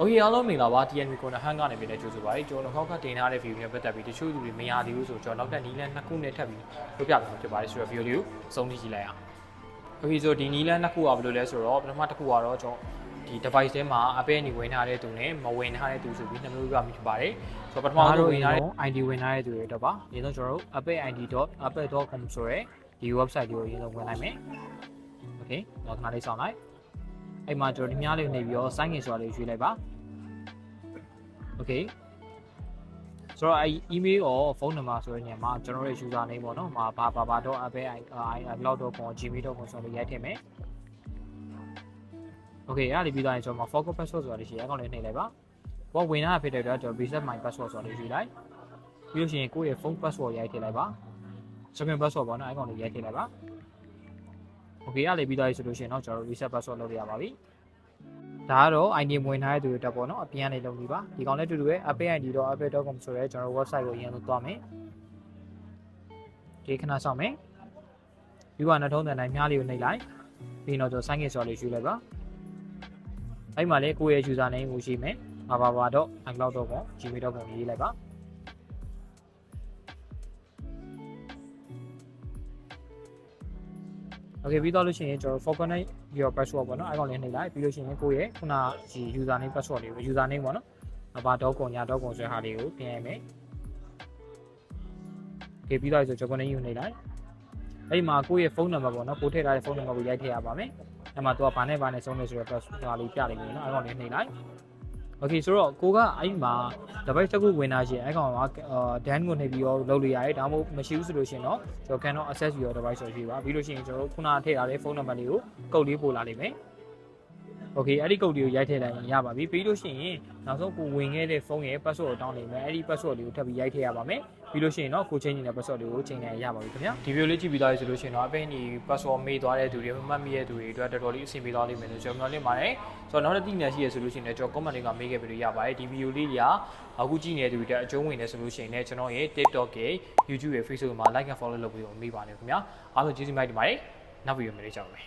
โอเคအားလုံးမင်္ဂလာပါ TNV Corner Hang ကနေပြန်လဲကြိုဆိုပါရစေကျွန်တော်ခောက်ကတင်ထားတဲ့ view နဲ့ပတ်သက်ပြီးတချို့လူတွေမရသေးဘူးဆိုတော့ကျွန်တော်နောက်ထပ်နီးလန်းနှစ်ခုနဲ့ထပ်ပြီးပြောပြပေးမှာဖြစ်ပါတယ်ဆိုတော့ view လေးကိုအဆုံးထိကြည့်လိုက်အောင်โอเคဆိုဒီနီးလန်းနှစ်ခုကဘယ်လိုလဲဆိုတော့ပထမတစ်ခုကတော့ကျွန်တော်ဒီ device ထဲမှာ Apple အနေဝင်ထားတဲ့သူနဲ့မဝင်ထားတဲ့သူဆိုပြီးနှစ်မျိုးပြမှာဖြစ်ပါတယ်ဆိုတော့ပထမဆုံးဝင်ထားတဲ့ ID ဝင်ထားတဲ့သူတွေတော့ပါအရင်ဆုံးကျွန်တော်တို့ appleid.apple.com ဆိုရဲဒီ website လေးကိုအရင်ဆုံးဝင်လိုက်မယ်โอเคနောက်ခဏလေးစောင့်လိုက် အဲ့မှာကျွန်တော်ဒီများလေးနေပြီးတော့ sign in ဆိုတာလေးရွေးလိုက်ပါ okay ဆိုတော့အဲ email or phone number ဆိုတဲ့နေရာမှာကျွန်တော်ရဲ့ user name ပေါ့နော်။မှာဘာဘာဘာတော့ app i.cloud.com gmail.com ဆိုပြီးရိုက်ထည့်မယ်။ okay အဲ့ဒါလေးပြီးသွားရင်ကျွန်တော် forgot password ဆိုတာလေးရှိရအောင်လေးနှိပ်လိုက်ပါ။ဘောဝင်လာဖြစ်တဲ့အတွက်ကျွန်တော် reset my password ဆိုတာလေးယူလိုက်။ပြီးလို့ရှိရင်ကိုယ့်ရဲ့ phone password ရိုက်ထည့်လိုက်ပါ။ second password ပေါ့နော်အဲ့ကောင်လေးရိုက်ထည့်လိုက်ပါ။ okay အဲ့ဒါလေးပြီးသွားပြီဆိုလို့ရှိရင်တော့ကျွန်တော် reset password လုပ်ရပါပြီ။ဒါကတော့ ID ဝင်ထားတဲ့သူတွေတက်ပေါ့နော်အပြင်ကနေလုပ်နေပါဒီကောင်လည်းတူတူပဲ appid.apple.com ဆိုရဲကျွန်တော် website ကိုအရင်ဆုံးသွားမယ်ဒီခဏဆောင်မယ်ပြီးတော့နောက်ထုံးတဲ့တိုင်းမြားလေးကိုနှိပ်လိုက်ပြီးတော့ကျွန်တော် sign in ဆိုတာလေးယူလိုက်ပါအဲ့မှာလည်းကိုယ့်ရဲ့ user name ကိုရှိမယ်ဘာဘာဘာတော့ icloud.com gmail.com ရေးလိုက်ပါ Okay ပြီးသွားလို့ရှိရင်ကျွန်တော် forgot your password ပေါ့နော် icon လေးနှိပ်လိုက်ပြီးလို့ရှိရင်ကိုယ့်ရဲ့ခုနဒီ user name password လေးကို user name ပေါ့နော်အပါတော့ကုန်ညာတော့ကုန်ဆိုတဲ့ဟာလေးကိုပြင်ရမယ် Okay ပြီးသွားပြီဆိုကျွန်တော် name ယူနေလိုက်အဲ့ဒီမှာကိုယ့်ရဲ့ဖုန်းနံပါတ်ပေါ့နော်ကိုထည့်ထားတဲ့ဖုန်းနံပါတ်ကိုရိုက်ထည့်ရပါမယ်အဲ့မှာသူကဘာနဲ့ဘာနဲ့ဆုံးလဲဆိုတော့ဟာလေးပြလိုက်မယ်နော် icon လေးနှိပ်လိုက် โอเคဆိုတော့ကိုကအဲ့မှာ device တစ်ခုဝင်လာရှင်အဲ့ကောင်က dan ကိုနှိပ်ပြီးတော့လုပ်လို့ရတယ်ဒါမှမဟုတ်မရှိဘူးဆိုလို့ရှိရင်တော့ကျွန်တော် Canon access your device ဆိုရှိပါပြီးလို့ရှိရင်ကျွန်တော်ခုနထည့်ထားတဲ့ phone number လေးကိုကုတ်လေးပို့လာလိမ့်မယ် โอเคအဲ့ဒီကုတ်လေးကိုရိုက်ထည့်လိုက်ရင်ရပါပြီပြီးလို့ရှိရင်နောက်ဆုံးကိုဝင်ခဲ့တဲ့ဖုန်းရဲ့ password ကိုတောင်းနေမယ်အဲ့ဒီ password လေးကိုထပ်ပြီးရိုက်ထည့်ရပါမယ်ပြီးလို့ရှိရင်တော့ကိုချင်းနေတဲ့ password လေးကိုချိန်နိုင်ရပါပြီခင်ဗျာဒီ video လေးကြည့်ပြီးသားပြီဆိုလို့ရှိရင်တော့အပိဒီ password မေးသွားတဲ့သူတွေမမှတ်မိတဲ့သူတွေအတွက်တော်တော်လေးအဆင်ပြေသွားလိမ့်မယ်လို့ကျွန်တော်မျှော်လင့်ပါတယ်ဆိုတော့နောက်တစ်သိဉာဏ်ရှိရဆိုလို့ရှိရင်လည်းကျွန်တော် comment တွေကမေးခဲ့ပြီးလို့ရပါတယ်ဒီ video လေးတွေကအခုကြည့်နေတဲ့သူတွေအတွက်အကျုံးဝင်နေဆိုလို့ရှိရင်လည်းကျွန်တော်ရဲ့ TikTok ရဲ့ YouTube ရဲ့ Facebook မှာ like and follow လုပ်ပြီးတော့မေးပါနေခင်ဗျာအားလုံးကျေးဇူးများတင်ပါတယ်နောက် video မှာလည်းကြောက်ပါမယ်